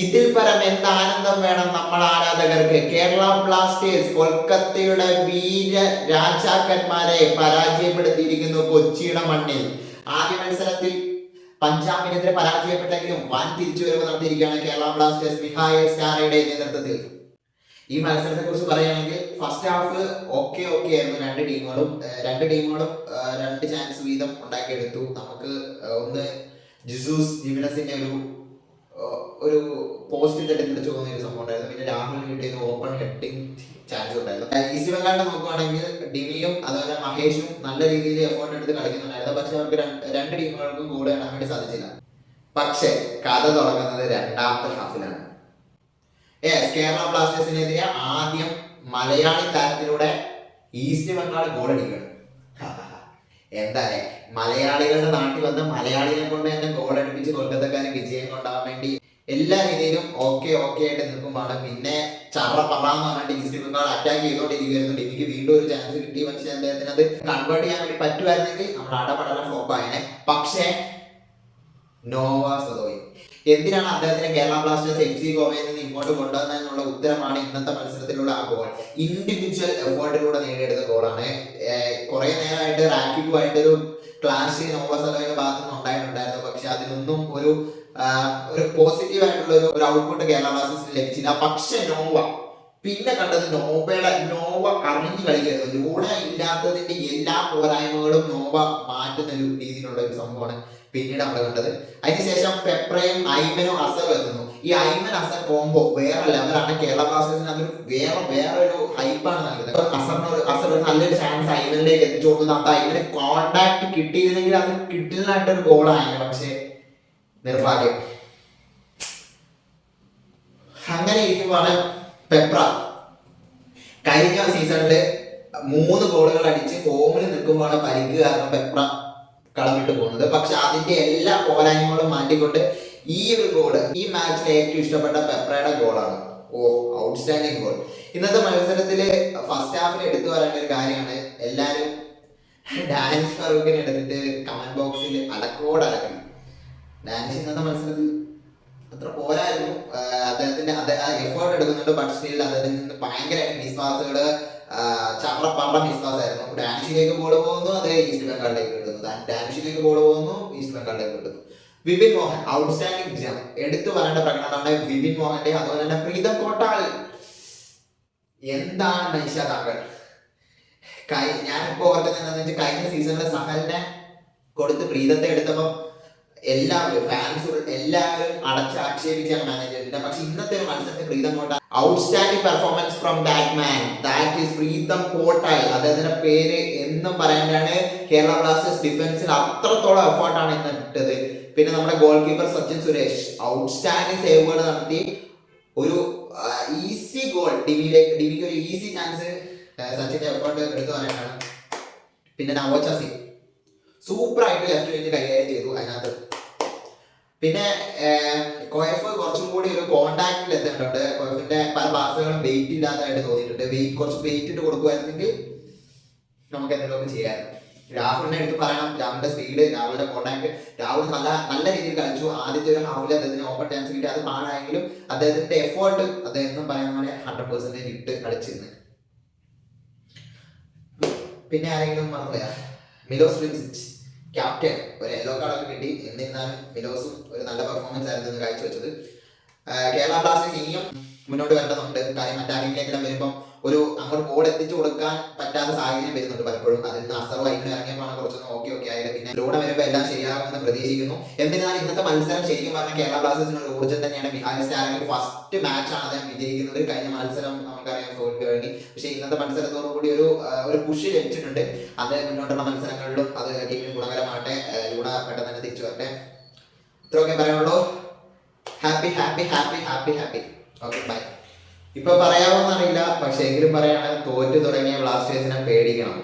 ഇതിൽ പരം എന്ത് ആനന്ദം വേണം നമ്മൾ ആരാധകർക്ക്. കേരള ബ്ലാസ്റ്റേഴ്സ് കൊൽക്കത്തയുടെ വീര രാജാക്കന്മാരെ പരാജയപ്പെടുത്തിയിരിക്കുന്നു കൊച്ചിയുടെ മണ്ണിൽ. ആദ്യ മത്സരത്തിൽ പഞ്ചാബിനെതിരെ പരാജയപ്പെട്ടെങ്കിലും വൻ തിരിച്ചുവരവ് നടത്തിയിരിക്കുകയാണ് കേരള ബ്ലാസ്റ്റേഴ്സ് മിഹായ സ്റ്റാറയുടെ നേതൃത്വത്തിൽ. ഈ മത്സരത്തെ കുറിച്ച് പറയുകയാണെങ്കിൽ ഫസ്റ്റ് ഹാഫ് ഓക്കെ ഓക്കെ ആയിരുന്നു. രണ്ട് ടീമുകളും രണ്ട് ടീമുകളും രണ്ട് ചാൻസ് വീതം ഉണ്ടാക്കിയെടുത്തു. നമുക്ക് ഒന്ന് ജിസൂസ് ജിമിനസിന്റെ ഒരു ഒരു പോസ്റ്റ് തെറ്റിദ്ധരിച്ചു പോകുന്ന ഒരു സംഭവം ഉണ്ടായിരുന്നു. പിന്നെ രാഹുൽ കിട്ടിയത് ഓപ്പൺ ഹെഡിങ് ചാൻസ് ഉണ്ടായിരുന്നു. ഈസ്റ്റ് ബംഗാളിനെ നോക്കുവാണെങ്കിൽ ഡിമിയും അതുപോലെ മഹേഷും നല്ല രീതിയിൽ എഫോർട്ട് എടുത്ത് കളിക്കുന്നുണ്ടായിരുന്നു. പക്ഷെ അവർക്ക് രണ്ട് ടീമുകൾക്കും കൂടെ ഇടാൻ വേണ്ടി സാധിച്ചില്ല. പക്ഷെ കഥ തുടങ്ങുന്നത് രണ്ടാമത്തെ ഹാഫിലാണ് യെസ് കേരള ബ്ലാസ്റ്റേഴ്സിനെതിരെ ആദ്യം മലയാളി താരത്തിലൂടെ ഈസ്റ്റ് ബംഗാൾ ഗോൾ അടിക്കണം എന്താ മലയാളികളുടെ നാട്ടിൽ വന്ന് മലയാളികളെ കൊണ്ട് തന്നെ ഗോൾ അടുപ്പിച്ച് കൊൽക്കത്തക്കാരൻ വിജയം കൊണ്ടാവാൻ വേണ്ടി എല്ലാ രീതിയിലും ഓക്കെ ഓക്കെ ആയിട്ട് നിൽക്കുമ്പോഴാണ് പിന്നെ ചറ പറഞ്ഞു പറഞ്ഞിട്ട് ഈസ്റ്റ് ബംഗാൾ അറ്റാക്ക് ചെയ്തോണ്ടിരിക്കുന്നുണ്ട് ഡിമിക്ക് വീണ്ടും ഒരു ചാൻസ് കിട്ടി. പക്ഷെ അദ്ദേഹത്തിന് അത് കൺവേർട്ട് ചെയ്യാൻ വേണ്ടി പറ്റുമായിരുന്നെങ്കിൽ നമ്മൾ അടപടലം ഫ്ലോപ്പ് ആയനെ. പക്ഷേ നോവ സദോയി. എന്തിനാണ് അദ്ദേഹത്തിന് കേരള ബ്ലാസ്റ്റേഴ്സ് എം സി ഗോവയിൽ നിന്ന് ഇങ്ങോട്ട് കൊണ്ടുവന്നതെന്നുള്ള ഉത്തരമാണ് ഇന്നത്തെ മത്സരത്തിലുള്ള ആ ഗോൾ ഇൻഡിവിജ്വൽ എഫേർട്ടിലൂടെ നേടിയെടുത്ത ഗോളാണ് കുറെ നേരമായിട്ട് റാക്കിബുമായിട്ട് ഒരു ക്ലാഷ് നോവ സദോയുടെ ഭാഗത്തു നിന്ന് ഉണ്ടായിട്ടുണ്ടായിരുന്നു. പക്ഷെ അതിനൊന്നും ഒരു ഒരു പോസിറ്റീവ് ആയിട്ടുള്ള ഒരു ഔട്ട്പുട്ട് കേരള ബ്ലാസ്റ്റേഴ്സിന് ലഭിച്ചില്ല. പക്ഷെ നോവ പിന്നെ കണ്ടത് നോവയുടെ നോവ അറിഞ്ഞു കളിക്കരുത് ലൂണ ഇല്ലാത്തതിന്റെ എല്ലാ പോരായ്മകളും നോവ മാറ്റുന്ന ഒരു രീതിയിലുള്ള ഒരു സംഭവമാണ്. പിന്നീട് നമ്മൾ കണ്ടത്. അതിനുശേഷം പെപ്രയും ഐമനും അസറും എത്തുന്നു. ഈ ഐമൻ അസർ കോംബോ വേറെ ലെവലാണ് കേരള ബ്ലാസ്റ്റേഴ്സിന് അതൊരു വേറെ വേറെ ഒരു ഹൈപ്പാണ് നൽകുന്നത്. അസറിന് ഒരു അസർ നല്ലൊരു ചാൻസ് ഐമനിലേക്ക് എത്തിച്ചു കൊടുക്കുന്നത് അത് ഐമന് കോണ്ടാക്ട് കിട്ടിയിരുന്നെങ്കിൽ അത് കിട്ടുന്നതായിട്ടൊരു ഗോളായിരുന്നു പക്ഷേ നിർഭാഗ്യം. അങ്ങനെ ഇരിക്കുമ്പോഴാണ് പെപ്ര. കഴിഞ്ഞ സീസണിൽ മൂന്ന് ഗോളുകൾ അടിച്ച് ഫോമിൽ നിൽക്കുമ്പോഴാണ് പരിക്ക് കാരണം പെപ്ര. കളം വിട്ടു പോകുന്നത്. പക്ഷെ അതിന്റെ എല്ലാ പോരായ്മകളും മാറ്റിക്കൊണ്ട് ഈ ഒരു ഗോൾ ഈ മാച്ചിലെ ഏറ്റവും ഇഷ്ടപ്പെട്ട പെപ്രയുടെ ഗോളാണ് ഓ ഔട്ട്സ്റ്റാൻഡിങ് ഗോൾ ഇന്നത്തെ മത്സരത്തിൽ ഫസ്റ്റ് ഹാഫിൽ എടുത്തു പറയേണ്ട ഒരു കാര്യമാണ് എല്ലാവരും ഡാനിഷ് ഫറൂഖിനെ എടുത്തിട്ട് കമന്റ് ബോക്സിൽ അലക്കോട് അടക്കി ഡാനിഷ് ഇന്നത്തെ മത്സരത്തിൽ അത്ര പോരായിരുന്നു. അദ്ദേഹത്തിന്റെ എഫേർട്ട് എടുക്കുന്നുണ്ട് പക്ഷേ സ്റ്റിൽ അദ്ദേഹത്തിൽ നിന്ന് ഭയങ്കരമായിട്ട് മിസ്പാസുകൾ ചറപ്പറ മിസ്പാസ് ആയിരുന്നു. ഡാനിഷിലേക്ക് ബോൾ പോകുന്നു അതേ ഈസ്റ്റ് ബംഗാളിലേക്ക് കിട്ടുന്നു ഡാൻഷിലേക്ക് ബോൾ പോകുന്നു ഈസ്റ്റ് ബംഗാളിലേക്ക് കിട്ടുന്നു വിപിൻ മോഹൻ ഔട്ട്സ്റ്റാൻഡിംഗ് ജം എടുത്തു പറയേണ്ട പ്രകടനമാണ് വിപിൻ മോഹന്റെ അതുപോലെ തന്നെ പ്രീതം കോട്ടാൽ എന്താണ് നൈഷ താങ്കൾ? കൈ ഞാനിപ്പോ ഓർക്കുന്നത് വെച്ചാൽ കഴിഞ്ഞ സീസണിലെ സഹലിനെ കൊടുത്ത് പ്രീതത്തെ എടുത്തപ്പോൾ എല്ലാവരും ഫാൻസുകൾ എല്ലാവരും അടച്ച് ആക്ഷേപിച്ചാണ് മാനേജറിന്റെ പക്ഷെ ഇന്നത്തെ മത്സരത്തിൽ Pritam Kotal outstanding performance from Batman that is Pritam Kottayi അദ്ദേഹത്തിന്റെ പേര് എന്നും പറയാനാണ് കേരള ബ്ലാസ്റ്റേഴ്സ് ഡിഫൻസിൽ അത്രത്തോളം എഫേർട്ടാണ് ഇന്ന് ഇട്ടത്. പിന്നെ നമ്മുടെ goal keeper Sachin Suresh. Outstanding സേവുകൾ നടത്തി. ഒരു ഈസി ഗോൾ ഡിവിയിലേക്ക് ഡിവിക്ക് ഒരു ഈസി ചാൻസ് സച്ചിന്റെ എഫേർട്ട് എടുത്തു പറയാനാണ്. പിന്നെ നവോച്ച സിംഗ് സൂപ്പർ ആയിട്ട് ലെഫ്റ്റ് വിങ് കൈകാര്യം ചെയ്തു. അതിനകത്ത് പിന്നെ കോയഫ് കുറച്ചും കൂടി ഒരു കോണ്ടാക്റ്റിൽ എത്തേണ്ടതുണ്ട് കോയഫിന്റെ പല പാസുകളും വെയിറ്റ് ഇല്ലാത്തതായിട്ട് തോന്നിയിട്ടുണ്ട്. വെയിറ്റ് കുറച്ച് വെയിറ്റ് ഇട്ട് കൊടുക്കുമായിരുന്നെങ്കിൽ നമുക്ക് എന്തെങ്കിലുമൊക്കെ ചെയ്യാമായിരുന്നു. രാഹുലിനെ എടുത്ത് പറയണം. രാഹുലിന്റെ സ്പീഡ് രാഹുലിന്റെ കോണ്ടാക്ട് രാഹുൽ നല്ല നല്ല രീതിയിൽ കളിച്ചു. ആദ്യത്തെ ഒരു ഹാഫിൽ അദ്ദേഹത്തിന് ഓപ്പൺ ചാൻസ് കിട്ടി അത് പാടായെങ്കിലും അദ്ദേഹത്തിന്റെ എഫേർട്ട് അദ്ദേഹം പറയുന്ന പോലെ ഹൺഡ്രഡ് പെർസെന്റേജ് ഇട്ട് കളിച്ചിരുന്നു. പിന്നെ ആരെങ്കിലും മറന്നുപോയാ? മിലോസ് ക്യാപ്റ്റൻ ഒരു യെല്ലോ കാർഡൊക്കെ കിട്ടി. എന്നിരുന്നാലും മിലോസും ഒരു നല്ല പെർഫോമൻസ് ആയിരുന്നു കാഴ്ചവെച്ചത്. കേരള ബ്ലാസ്റ്റേഴ്സ് ഇനിയും മുന്നോട്ട് വരേണ്ടതുണ്ട്. കാര്യം അറ്റാക്കിങ്ങിലേക്കെല്ലാം വരുമ്പം ഒരു അങ്ങോട്ട് ബോർഡ് എത്തിച്ചു കൊടുക്കാൻ പറ്റാത്ത സാഹചര്യം വരുന്നുണ്ട് പലപ്പോഴും. അതിൽ നിന്ന് അസർ വൈകിട്ട് ഇറങ്ങിയപ്പോൾ കുറച്ചൊന്ന് ഓക്കെ ഓക്കെ ആയത് പിന്നെ ലൂടെ വരുമ്പോൾ എല്ലാം ശരിയാകുമെന്ന് പ്രതീക്ഷിക്കുന്നു. എന്നിരുന്നാലും ഇന്നത്തെ മത്സരം ശരിക്കും പറഞ്ഞാൽ കേരള ബ്ലാസ്റ്റേഴ്സിന് ഒരു ഊർജം തന്നെയാണ്. ബിഹാർ സ്റ്റാറിന്റെ ഫസ്റ്റ് മാച്ചാണ് അദ്ദേഹം വിജയിക്കുന്നത്. കഴിഞ്ഞ മത്സരം നമുക്കറിയാം തോൽവി വേണ്ടി പക്ഷേ ഇന്നത്തെ മത്സരത്തോടുകൂടി ഒരു ഒരു പുഷ് ലഭിച്ചിട്ടുണ്ട്. അത് മുന്നോട്ടുള്ള മത്സരങ്ങളിലും അത് ടീമിന് ഗുണകരമാകട്ടെ. ലൂഡ പെട്ടെന്ന് തന്നെ തിരിച്ചു വരട്ടെ. ഇത്രയൊക്കെ പറയാനുള്ളൂ. Happy happy happy happy happy okay bye ഇപ്പൊ പറയാമോന്നറിയില്ല പക്ഷെ എങ്കിലും പറയാണ് തോറ്റു തുടങ്ങിയ ബ്ലാസ്റ്റേഴ്സിനെ പേടിക്കണം.